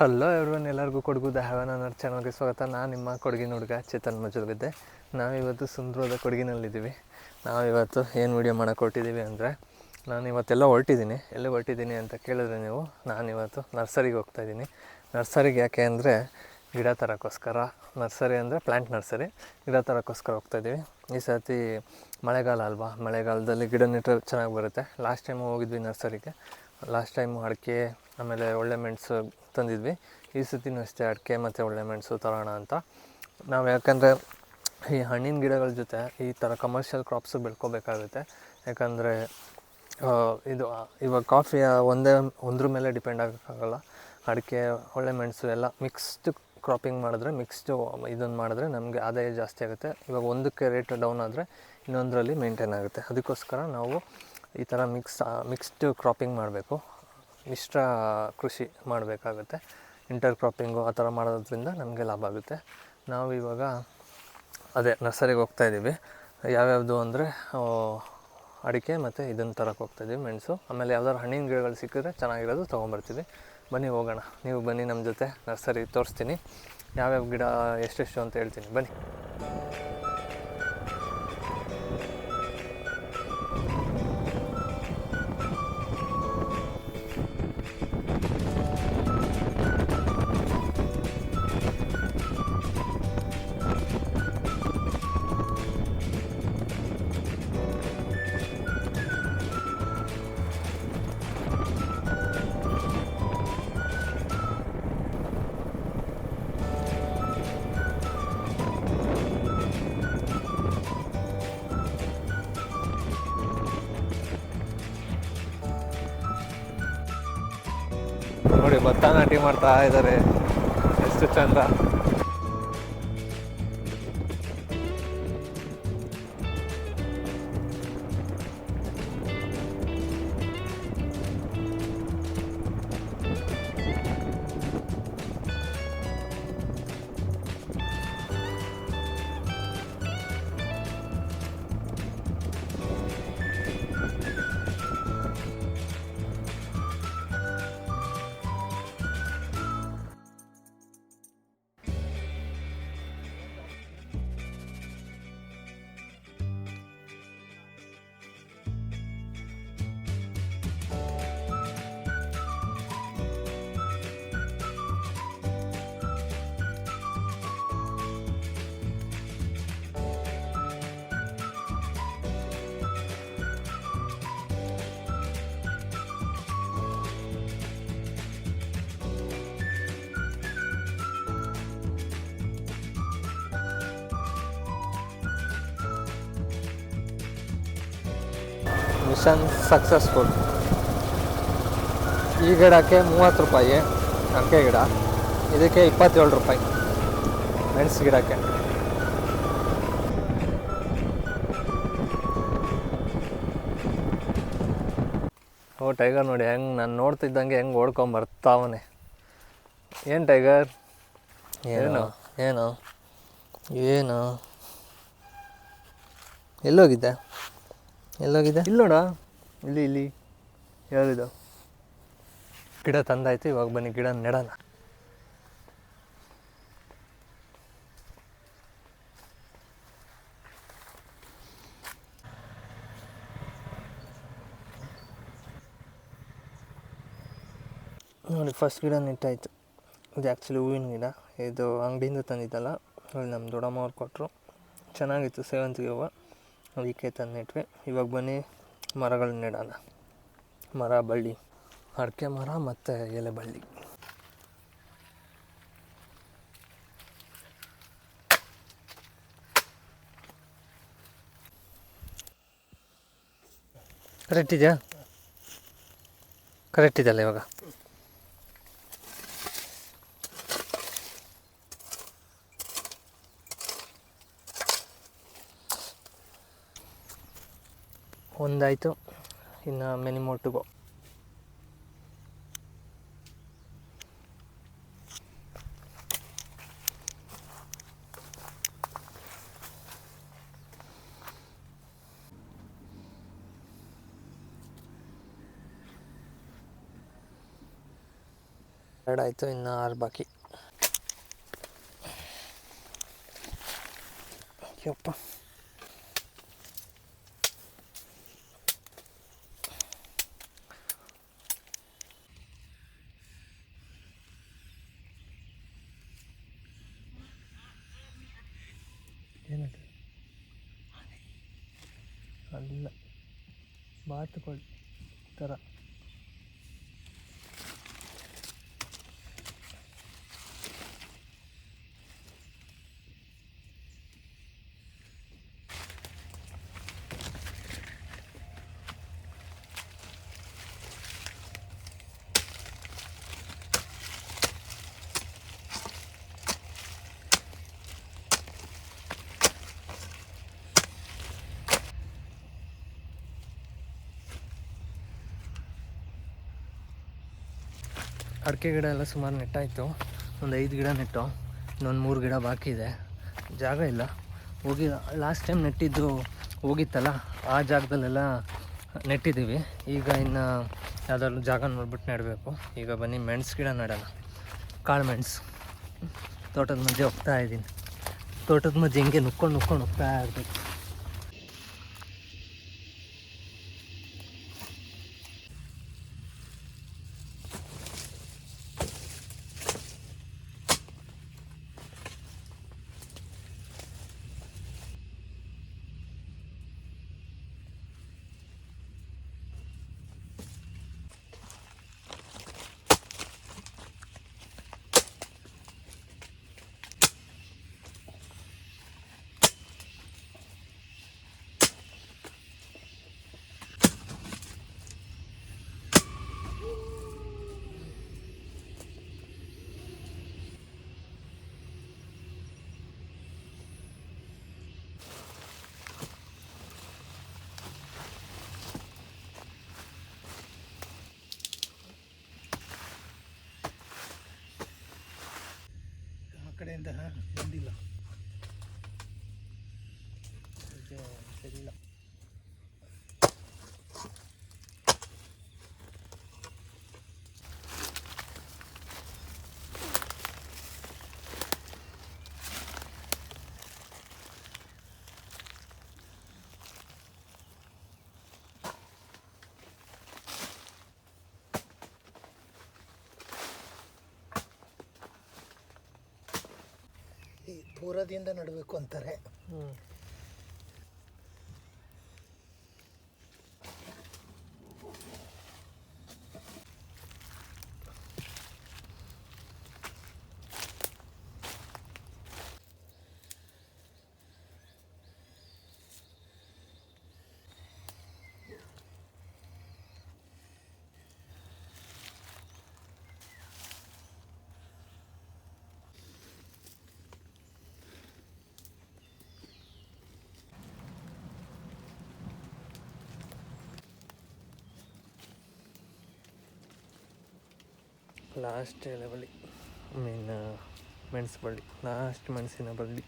Hello everyone ಎಲ್ಲರಿಗೂ Kodagu the ನನ್ನ ಚಾನಲ್ಗೆ ಸ್ವಾಗತ. ನಾನು ನಿಮ್ಮ ಕೊಡಗಿನ ಹುಡುಗ ಚೇತನ್ ಮಜುರ್ಗಿದ್ದೆ ನಾವಿವತ್ತು ಸುಂದರವಾದ ಕೊಡಗಿನಲ್ಲಿದ್ದೀವಿ. ನಾವಿವತ್ತು ಏನು ವಿಡಿಯೋ ಮಾಡೋಕೆ ಹೊರಟಿದ್ದೀವಿ ಅಂದರೆ ನಾನು ಇವತ್ತೆಲ್ಲ ಹೊರಟಿದ್ದೀನಿ. ಎಲ್ಲಿ ಹೊರಟಿದ್ದೀನಿ ಅಂತ ಕೇಳಿದ್ರೆ ನೀವು, ನಾನಿವತ್ತು ನರ್ಸರಿಗೆ ಹೋಗ್ತಾ ಇದ್ದೀನಿ. ನರ್ಸರಿಗೆ ಯಾಕೆ ಅಂದರೆ, ಗಿಡ ತರೋಕ್ಕೋಸ್ಕರ. ನರ್ಸರಿ ಅಂದರೆ ಪ್ಲ್ಯಾಂಟ್ ನರ್ಸರಿ ಗಿಡ ತರೋಕ್ಕೋಸ್ಕರ ಹೋಗ್ತಾ ಇದ್ದೀವಿ. ಈ ಸರ್ತಿ ಮಳೆಗಾಲ ಅಲ್ವಾ? ಮಳೆಗಾಲದಲ್ಲಿ ಗಿಡ ನೆಟ್ಟರೆ ಚೆನ್ನಾಗಿ ಬರುತ್ತೆ. ಲಾಸ್ಟ್ ಟೈಮು ಹೋಗಿದ್ವಿ ನರ್ಸರಿಗೆ ಲಾಸ್ಟ್ ಟೈಮು ಅಡಿಕೆ ಆಮೇಲೆ ಒಳ್ಳೆ ಮೆಣಸು ತಂದಿದ್ವಿ. ಈ ಸತಿನೂ ಅಷ್ಟೇ ಅಡಿಕೆ ಮತ್ತು ಒಳ್ಳೆ ಮೆಣಸು ತರೋಣ ಅಂತ. ನಾವು ಯಾಕಂದರೆ ಈ ಹಣ್ಣಿನ ಗಿಡಗಳ ಜೊತೆ ಈ ಥರ ಕಮರ್ಷಿಯಲ್ ಕ್ರಾಪ್ಸ್ ಬೆಳ್ಕೋಬೇಕಾಗುತ್ತೆ. ಯಾಕಂದರೆ ಇದು ಇವಾಗ ಕಾಫಿ ಒಂದೇ, ಒಂದ್ರ ಮೇಲೆ ಡಿಪೆಂಡ್ ಆಗೋಕ್ಕಾಗಲ್ಲ. ಅಡಿಕೆ, ಒಳ್ಳೆ ಮೆಣಸು ಎಲ್ಲ ಮಿಕ್ಸ್ಡ್ ಕ್ರಾಪಿಂಗ್ ಮಾಡಿದ್ರೆ ಮಿಕ್ಸ್ಡು ಇದನ್ನು ಮಾಡಿದ್ರೆ ನಮಗೆ ಆದಾಯ ಜಾಸ್ತಿ ಆಗುತ್ತೆ. ಇವಾಗ ಒಂದಕ್ಕೆ ರೇಟ್ ಡೌನ್ ಆದರೆ ಇನ್ನೊಂದರಲ್ಲಿ ಮೇಂಟೈನ್ ಆಗುತ್ತೆ. ಅದಕ್ಕೋಸ್ಕರ ನಾವು ಈ ಥರ ಮಿಕ್ಸ್ ಮಿಕ್ಸ್ಡ್ ಕ್ರಾಪಿಂಗ್ ಮಾಡಬೇಕು. ಮಿಶ್ರ ಕೃಷಿ ಮಾಡಬೇಕಾಗುತ್ತೆ. ಇಂಟರ್ ಕ್ರಾಪಿಂಗು ಆ ಥರ ಮಾಡೋದ್ರಿಂದ ನಮಗೆ ಲಾಭ ಆಗುತ್ತೆ. ನಾವು ಇವಾಗ ಅದೇ ನರ್ಸರಿಗೆ ಹೋಗ್ತಾ ಇದ್ದೀವಿ. ಯಾವ್ಯಾವುದು ಅಂದರೆ ಅಡಿಕೆ ಮತ್ತು ಇದನ್ನು ತರಕ್ಕೆ ಹೋಗ್ತಾ ಇದ್ದೀವಿ, ಮೆಣಸು. ಆಮೇಲೆ ಯಾವ್ದಾದ್ರು ಹಣ್ಣಿನ ಗಿಡಗಳು ಸಿಕ್ಕಿದ್ರೆ ಚೆನ್ನಾಗಿರೋದು ತೊಗೊಂಬರ್ತೀವಿ. ಬನ್ನಿ ಹೋಗೋಣ. ನೀವು ಬನ್ನಿ ನಮ್ಮ ಜೊತೆ. ನರ್ಸರಿ ತೋರಿಸ್ತೀನಿ. ಯಾವ್ಯಾವ ಗಿಡ ಎಷ್ಟೆಷ್ಟು ಅಂತ ಹೇಳ್ತೀನಿ. ಬನ್ನಿ. ನೋಡಿ ಭತ್ತ ನಾಟಿ ಮಾಡ್ತಾ ಇದ್ದಾರೆ. ಎಷ್ಟು ಚಂದ. Mission successful. ಈ ಗಿಡಕ್ಕೆ ಮೂವತ್ತು ರೂಪಾಯಿ ಅಡಿಕೆ ಗಿಡ. ಇದಕ್ಕೆ ಇಪ್ಪತ್ತೇಳು ರೂಪಾಯಿ ಮೆಣಸು ಗಿಡಕ್ಕೆ. ಓ ಟೈಗರ್ ನೋಡಿ ಹೆಂಗೆ ನಾನು ನೋಡ್ತಿದ್ದಂಗೆ ಹೆಂಗೆ ಓಡ್ಕೊಂಬರ್ತಾವನೆ ಏನು ಟೈಗರ್? ಏನು ಏನು ಏನು. ಎಲ್ಲೋಗಿದ್ದೆ ಎಲ್ಲೋಗಿದೆ? ಇಲ್ಲಿ ನೋಡ, ಇಲ್ಲಿ ಇಲ್ಲಿ. ಹೇಳಿದ ಗಿಡ ತಂದಾಯ್ತು, ಇವಾಗ ಬನ್ನಿ ಗಿಡ ನೆಡೋಣ. ನೋಡಿ ಫಸ್ಟ್ ಗಿಡ ನೆಟ್ಟಾಯಿತು. ಇದು ಆ್ಯಕ್ಚುಲಿ ಹೂವಿನ ಗಿಡ. ಇದು ಅಂಗಡಿಯಿಂದ ತಂದಿದ್ದಲ್ಲ. ಅಲ್ಲಿ ನಮ್ಮ ದೊಡ್ಡಮ್ಮ ಅವ್ರು ಕೊಟ್ಟರು ಚೆನ್ನಾಗಿತ್ತು, ಸೇವಂತಿಗೆ ಹೂವು. ಅದಕ್ಕೆ ತಂದಿಟ್ವಿ. ಇವಾಗ ಬನ್ನಿ ಮರಗಳನ್ನ ನೆಡೋಣ. ಮರ, ಬಳ್ಳಿ. ಅಡಿಕೆ ಮರ ಮತ್ತು ಎಲೆ ಬಳ್ಳಿ. ಕರೆಕ್ಟ್ ಇದೆಯಾ? ಕರೆಕ್ಟ್ ಇದೆಯಲ್ಲ ಇವಾಗ? ಒಂದಾಯಿತು. ಇನ್ನು ಮೆನಿ ಮೋರ್ ಟು ಗೋ ಎರಡಾಯಿತು ಇನ್ನು ಆರು ಬಾಕಿ. ಯಪ್ಪ ಏನದು ಅಲ್ಲ ಬಾತುಕೋಳಿ ಥರ ಅಡಿಕೆ ಗಿಡ ಎಲ್ಲ ಸುಮಾರು ನೆಟ್ಟಾಯಿತು. ಒಂದು ಐದು ಗಿಡ ನೆಟ್ಟು, ಇನ್ನೊಂದು ಮೂರು ಗಿಡ ಬಾಕಿ ಇದೆ. ಜಾಗ ಇಲ್ಲ. ಹೋಗಿ ಲಾಸ್ಟ್ ಟೈಮ್ ನೆಟ್ಟಿದ್ದು ಹೋಗಿತ್ತಲ್ಲ, ಆ ಜಾಗದಲ್ಲೆಲ್ಲ ನೆಟ್ಟಿದ್ದೀವಿ. ಈಗ ಇನ್ನು ಯಾವುದಾದ್ರು ಜಾಗ ನೋಡ್ಬಿಟ್ಟು ನೆಡಬೇಕು. ಈಗ ಬನ್ನಿ, ಮೆಣಸು ಗಿಡ ನೆಡೋಣ. ಕಾಳು ಮೆಣಸು. ತೋಟದ ಮಧ್ಯೆ ಹೋಗ್ತಾ ಇದ್ದೀನಿ. ತೋಟದ ಮಧ್ಯೆ ಹಿಂಗೆ ನುಕ್ಕೊಂಡು ನುಕ್ಕೊಂಡು ಹೋಗ್ತಾ ಇರ್ಬೇಕು. ಆ ಕಡೆಯಿಂದ ಬಂದಿಲ್ಲ ಸರಿಯಿಲ್ಲ ಈ ದೂರದಿಂದ ನಡಬೇಕು ಅಂತಾರೆ. ಲಾಸ್ಟ್ ಎಲೆ ಬಳ್ಳಿ ಮೀನ್ ಮೆಣಸು ಬಳ್ಳಿ ಲಾಸ್ಟ್ ಮೆಣಸಿನ ಬಳ್ಳಿ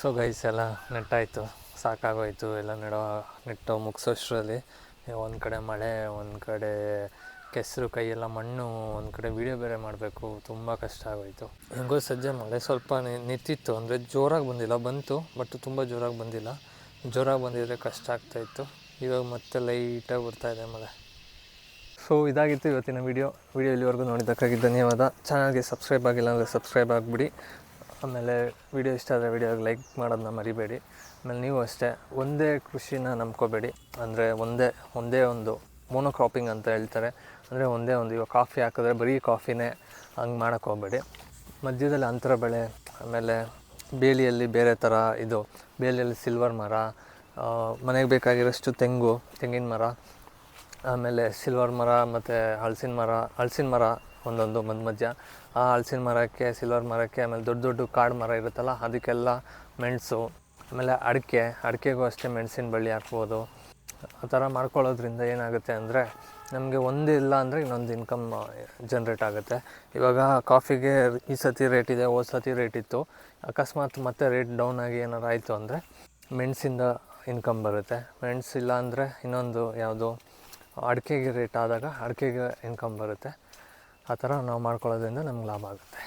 ಸೊ ಗೈಸ್ ಎಲ್ಲ ನೆಟ್ಟಾಯಿತು. ಸಾಕಾಗೋಯ್ತು. ಎಲ್ಲ ನೆಡೋ ನೆಟ್ಟು ಮುಗಿಸೋಷ್ಟರಲ್ಲಿ. ಒಂದು ಕಡೆ ಮಳೆ, ಒಂದು ಕಡೆ ಕೆಸರು, ಕೈಯೆಲ್ಲ ಮಣ್ಣು, ಒಂದು ಕಡೆ ವೀಡಿಯೋ ಬೇರೆ ಮಾಡಬೇಕು. ತುಂಬ ಕಷ್ಟ ಆಗೋಯಿತು. ಹೆಂಗೋ ಸಜ್ಜೆ ಮಳೆ ಸ್ವಲ್ಪ ನಿಂತಿತ್ತು. ಅಂದರೆ ಜೋರಾಗಿ ಬಂದಿಲ್ಲ. ಬಂತು, ಬಟ್ ತುಂಬ ಜೋರಾಗಿ ಬಂದಿಲ್ಲ. ಜೋರಾಗಿ ಬಂದಿದ್ರೆ ಕಷ್ಟ ಆಗ್ತಾಯಿತ್ತು ಇವಾಗ ಮತ್ತೆ ಲೈಟಾಗಿ ಇದೆ ಮಳೆ. ಸೊ ಇದಾಗಿತ್ತು ಇವತ್ತಿನ ವಿಡಿಯೋ. ವೀಡಿಯೋ ಇಲ್ಲಿವರೆಗೂ ನೋಡಿದ್ದಕ್ಕಾಗಿ ಧನ್ಯವಾದ. ಚಾನಲ್ಗೆ ಸಬ್ಸ್ಕ್ರೈಬ್ ಆಗಿಲ್ಲ ಅಂದರೆ ಸಬ್ಸ್ಕ್ರೈಬ್ ಆಗಿಬಿಡಿ. ಆಮೇಲೆ ವಿಡಿಯೋ ಇಷ್ಟ ಆದರೆ ವಿಡಿಯೋಗೆ ಲೈಕ್ ಮಾಡೋದನ್ನ ಮರಿಬೇಡಿ. ಆಮೇಲೆ ನೀವು ಅಷ್ಟೇ ಒಂದೇ ಕೃಷಿನ ನಂಬ್ಕೋಬೇಡಿ. ಅಂದರೆ ಒಂದೇ ಒಂದೇ ಒಂದು ಮೋನೋಕ್ರಾಪಿಂಗ್ ಅಂತ ಹೇಳ್ತಾರೆ. ಅಂದರೆ ಒಂದೇ ಒಂದು, ಇವಾಗ ಕಾಫಿ ಹಾಕಿದ್ರೆ ಬರೀ ಕಾಫಿನೇ ಹಂಗೆ ಮಾಡೋಕ್ಕೆ ಹೋಗಬೇಡಿ. ಮಧ್ಯದಲ್ಲಿ ಅಂತರ ಬೆಳೆ, ಆಮೇಲೆ ಬೇಲಿಯಲ್ಲಿ ಬೇರೆ ಥರ ಇದು, ಬೇಲಿಯಲ್ಲಿ ಸಿಲ್ವರ್ ಮರ ಮನೆಗೆ ಬೇಕಾಗಿರೋಷ್ಟು ತೆಂಗು, ತೆಂಗಿನ ಮರ, ಆಮೇಲೆ ಸಿಲ್ವರ್ ಮರ ಮತ್ತು ಹಲಸಿನ ಮರ ಹಲಸಿನ ಮರ ಒಂದೊಂದು ಮಧ್ಯ ಮಧ್ಯ ಆ ಹಲಸಿನ ಮರಕ್ಕೆ ಸಿಲ್ವರ್ ಮರಕ್ಕೆ, ಆಮೇಲೆ ದೊಡ್ಡ ದೊಡ್ಡ ಕಾಡು ಮರ ಇರುತ್ತಲ್ಲ, ಅದಕ್ಕೆಲ್ಲ ಮೆಣಸು, ಆಮೇಲೆ ಅಡಿಕೆ, ಅಡಿಕೆಗೂ ಅಷ್ಟೇ ಮೆಣಸಿನ ಬಳ್ಳಿ ಹಾಕ್ಬೋದು. ಆ ಥರ ಮಾಡ್ಕೊಳ್ಳೋದ್ರಿಂದ ಏನಾಗುತ್ತೆ ಅಂದರೆ, ನಮಗೆ ಒಂದು ಇಲ್ಲ ಅಂದರೆ ಇನ್ನೊಂದು ಇನ್ಕಮ್ ಜನ್ರೇಟ್ ಆಗುತ್ತೆ. ಇವಾಗ ಕಾಫಿಗೆ ಈ ಸತಿ ರೇಟ್ ಇದೆ, ಹೋದ ಸತಿ ರೇಟ್ ಇತ್ತು. ಅಕಸ್ಮಾತ್ ಮತ್ತೆ ರೇಟ್ ಡೌನ್ ಆಗಿ ಏನಾರು ಆಯಿತು ಅಂದರೆ, ಮೆಣಸಿಂದ ಇನ್ಕಮ್ ಬರುತ್ತೆ. ಮೆಣಸಿಲ್ಲ ಅಂದರೆ ಇನ್ನೊಂದು ಯಾವುದು ಅಡಿಕೆಗೆ ರೇಟ್ ಆದಾಗ ಅಡಿಕೆಗೆ ಇನ್ಕಮ್ ಬರುತ್ತೆ. ಆ ಥರ ನಾವು ಮಾಡ್ಕೊಳ್ಳೋದ್ರಿಂದ ನಮ್ಗೆ ಲಾಭ ಆಗುತ್ತೆ.